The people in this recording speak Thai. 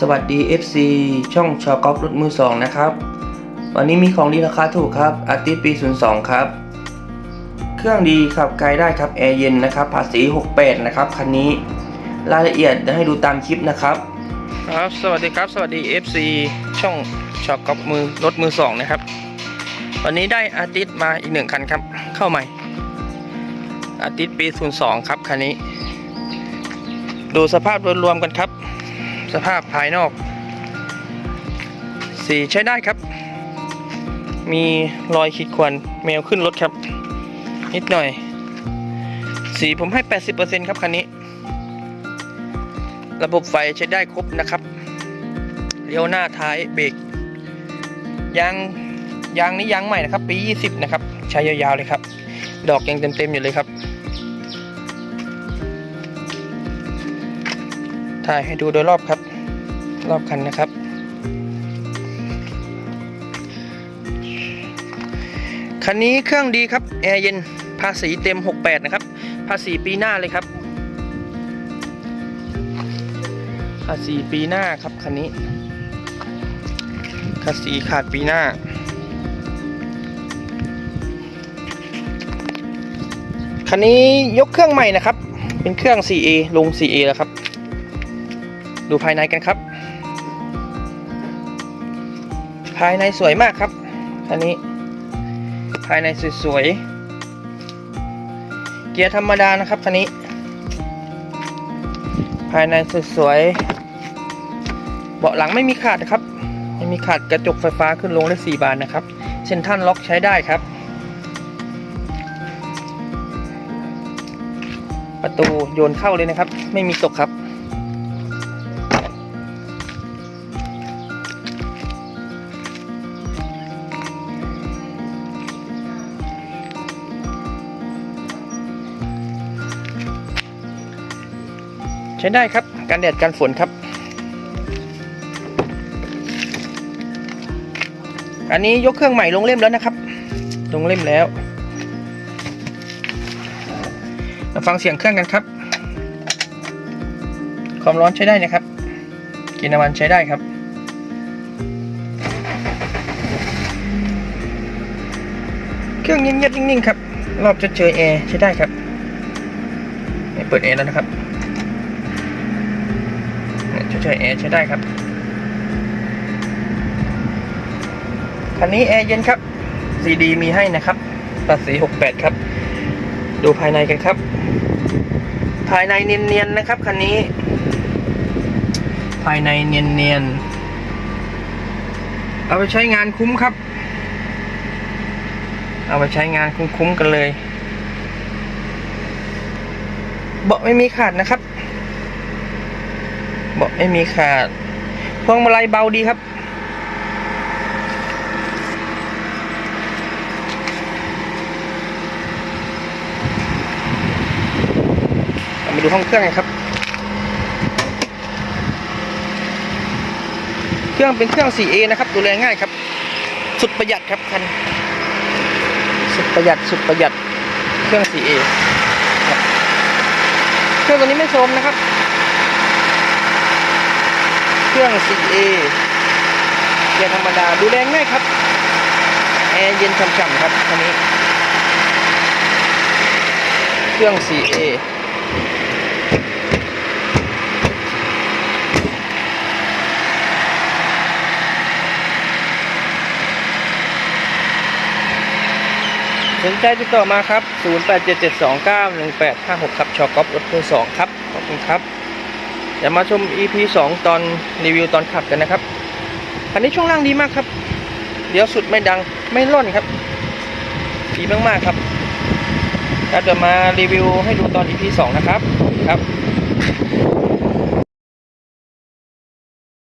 สวัสดี FC ช่องชอกอล์ฟรถมือสองนะครับ วันนี้มีของดีราคาถูกครับอาทิตย์ปี 02 ครับ เครื่องดีขับไกลได้ครับ แอร์เย็นนะครับ ภาษี 68 นะครับ คันนี้รายละเอียดเดี๋ยวให้ดูตามคลิปนะครับ ครับ สวัสดีครับ สวัสดี FC ช่องชอกอล์ฟมือรถมือสองนะครับ วันนี้ได้อาทิตย์มาอีกหนึ่งคันครับ เข้าใหม่อาทิตย์ปี 02 ครับคันนี้ ดูสภาพโดยรวมกันครับ สภาพภายนอก สีใช้ได้ครับ มีรอยขีดข่วนแมวขึ้นรถครับ นิดหน่อย สีผมให้ 80%ครับคันนี้ ระบบไฟใช้ได้ครบนะครับเลี้ยวหน้าท้ายเบรกยางยางนี้ยางใหม่นะครับ ปี 20 นะครับ ใช้ยาวๆเลยครับ ดอกยังเต็มๆอยู่เลยครับ ถ่ายให้ดูโดยรอบครับ รอบคันนะครับ คันนี้เครื่องดีครับ แอร์เย็น ภาษีเต็ม 68 นะครับ ภาษีปีหน้าเลยครับ ภาษีปีหน้าครับคันนี้ ภาษีขาดปีหน้าคันนี้ยกเครื่องใหม่นะครับ เป็นเครื่อง 4A ลง 4A แล้วครับ ดูภายในกันครับ ภายในสวยมากครับคันนี้ ภายในสวยๆ เกียร์ธรรมดานะครับคันนี้ ภายในสวยๆ เบาะหลังไม่มีขาดนะครับ ไม่มีขาดกระจกไฟฟ้าขึ้นลงได้4บานนะครับ เซ็นทรัลล็อกใช้ได้ครับ ประตูโยนเข้าเลยนะครับ ไม่มีตกครับ ช้ได้ครับการแดดการฝนครับ อันนี้ยกเครื่องใหม่ลงเล่มแล้วนะครับ ลงเล่มแล้วมาฟังเสียงเครื่องกันครับ ความร้อนใช้ได้นะครับ กินน้ำมันใช้ได้ครับเครื่องเงียบๆนิ่งๆครับ รอบจะเจอแอร์ใช้ได้ครับ เปิดแอร์แล้วนะครับ ใช้แอร์ใช้ได้ครับ คันนี้แอร์เย็นครับ CD มีให้นะครับภาษี68 ครับ ดูภายในกันครับ ภายในเนียนๆนะครับคันนี้ ภายในเนียนๆ เอาไปใช้งานคุ้มครับ เอาไปใช้งานคุ้มๆกันเลย เบาะไม่มีขาดนะครับ ไม่มีขาด พวงมาลัยเบาดีครับ มาดูห้องเครื่องกันครับ เครื่องเป็นเครื่อง 4A นะครับ ดูแลง่ายครับ สุดประหยัดครับคัน สุดประหยัด สุดประหยัด เครื่อง 4A เครื่องตัวนี้ไม่โทรมนะครับ เครื่อง 4A เกียร์ธรรมดาดูแลง่ายครับ แอร์เย็นฉ่ำๆครับคันนี้ เครื่อง 4A สนใจติดต่อมาครับ 0877291856 ครับ ชอกอปรถมือ2ครับ ขอบคุณครับ ดี๋ยวมาชม EP 2 ตอนรีวิวตอนขับกันนะครับคันนี้ช่วงล่างดีมากครับ เดี๋ยวสุดไม่ดังไม่ร่อนครับดีมากๆครับครับเดี๋ยวมารีวิวให้ดูตอน EP 2 นะครับครับ